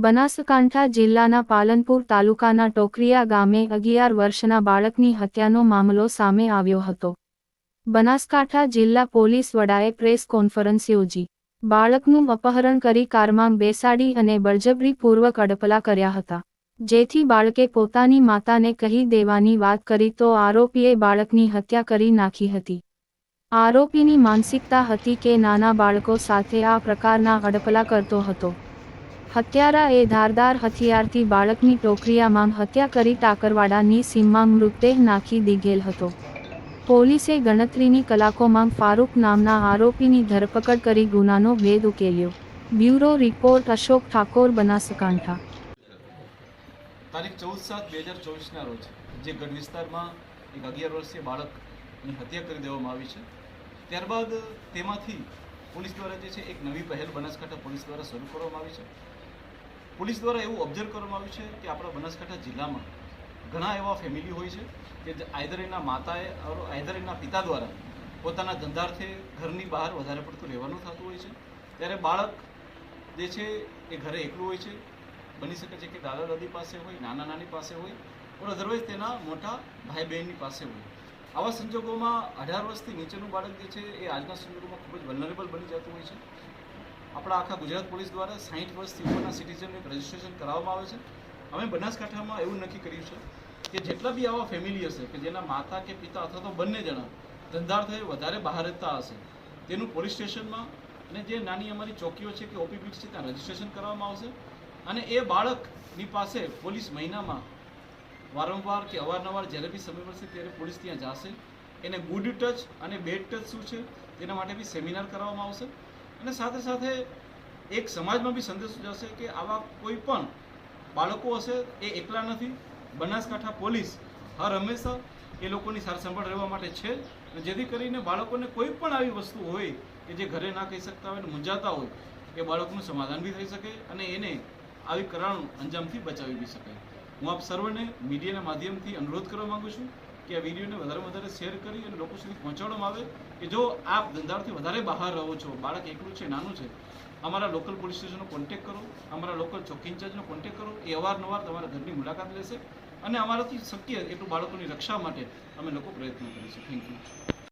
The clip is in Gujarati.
બનાસકાંઠા જિલ્લાના પાલનપુર તાલુકાના ટોકરિયા ગામે અગિયાર વર્ષના બાળકની હત્યાનો મામલો સામે આવ્યો હતો. બનાસકાંઠા જિલ્લા પોલીસ વડાએ પ્રેસ કોન્ફરન્સ યોજી. બાળકનું અપહરણ કરી કારમાં બેસાડી અને બળજબરીપૂર્વક અડપલા કર્યા હતા. જેથી બાળકે પોતાની માતાને કહી દેવાની વાત કરી તો આરોપીએ બાળકની હત્યા કરી નાખી હતી. આરોપીની માનસિકતા હતી કે નાના બાળકો સાથે આ પ્રકારના હડપલા કરતો હતો. હત્યારા એ ધારદાર હથિયારથી બાળકની ટોકરીયામાં હત્યા કરી ટાકરવાડાની સીમમાં મૃતદેહ નાખી દીધેલ હતો. પોલીસે ગણતરીની કલાકોમાં ફારૂક નામના આરોપીની ધરપકડ કરી ગુનાનો ભેદ ઉકેલ્યો. Bureau report Ashok Thakor Banaskantha. તારીખ ચૌદ સાત બે હજાર ચોવીસના રોજ જે ગઢ વિસ્તારમાં એક અગિયાર વર્ષીય બાળકની હત્યા કરી દેવામાં આવી છે. ત્યારબાદ તેમાંથી પોલીસ દ્વારા જે છે એક નવી પહેલ બનાસકાંઠા પોલીસ દ્વારા શરૂ કરવામાં આવી છે. પોલીસ દ્વારા એવું ઓબ્ઝર્વ કરવામાં આવ્યું છે કે આપણા બનાસકાંઠા જિલ્લામાં ઘણા એવા ફેમિલી હોય છે કે આઈધર એના માતાએ આયદર એના પિતા દ્વારા પોતાના ધંધાર્થે ઘરની બહાર વધારે પડતું રહેવાનું થતું હોય છે. ત્યારે બાળક જે છે એ ઘરે એકલું હોય છે. બની શકે છે કે દાદા દાદી પાસે હોય, નાના નાની પાસે હોય ઓર અધરવાઇઝ તેના મોટા ભાઈ બહેનની પાસે હોય. આવા સંજોગોમાં અઢાર વર્ષથી નીચેનું બાળક જે છે, એ આજના સંજોગોમાં ખૂબ જ વલનરેબલ બની જતું હોય છે. આપણા આખા ગુજરાત પોલીસ દ્વારા સાહીઠ વર્ષથી ઉપરના સિટીઝનનું રજિસ્ટ્રેશન કરાવવામાં આવે છે. અમે બનાસકાંઠામાં એવું નક્કી કર્યું છે કે જેટલા બી આવા ફેમિલી હશે, કે જેના માતા કે પિતા અથવા તો બંને જણા ધંધાર્થે વધારે બહાર રહેતા હશે, તેનું પોલીસ સ્ટેશનમાં અને જે નાની અમારી ચોકીઓ છે કે ઓપીપી છે ત્યાં રજિસ્ટ્રેશન કરવામાં આવશે. અને એ બાળકની પાસે પોલીસ મહિનામાં વારંવાર કે અવારનવાર જ્યારે બી સમય મળશે ત્યારે પોલીસ ત્યાં જશે. એને ગુડ ટચ અને બેડ ટચ શું છે તેના માટે બી સેમિનાર કરવામાં આવશે. અને સાથે સાથે એક સમાજમાં બી સંદેશ જશે કે આવા કોઈ પણ બાળકો હશે એ એકલા નથી. બનાસકાંઠા પોલીસ હર હંમેશા એ લોકોની સાર સંભાળ રહેવા માટે છે અને જેથી કરીને બાળકોને કોઈ પણ આવી વસ્તુ હોય કે જે ઘરે ના કહી શકતા હોય અને મૂંઝાતા હોય, એ બાળકનું સમાધાન બી થઈ શકે અને એને આવી કરાણું અંજામથી બચાવી બી શકાય. હું આપ સર્વને મીડિયાના માધ્યમથી અનુરોધ કરવા માંગુ છું કે આ વિડીયોને વધારે વધારે શેર કરી અને લોકો સુધી પહોંચાડવામાં આવે કે જો આપ ધંધાળથી વધારે બહાર રહો છો, બાળક એકલું છે, નાનું છે, અમારા લોકલ પોલીસ સ્ટેશનનો કોન્ટેક કરો, અમારા લોકલ ચોકી ઇન્ચાર્જનો કોન્ટેક કરો, એ અવારનવાર તમારા ઘરની મુલાકાત લેશે અને અમારાથી શક્ય એટલું બાળકોની રક્ષા માટે અમે લોકો પ્રયત્ન કરીશું. Thank you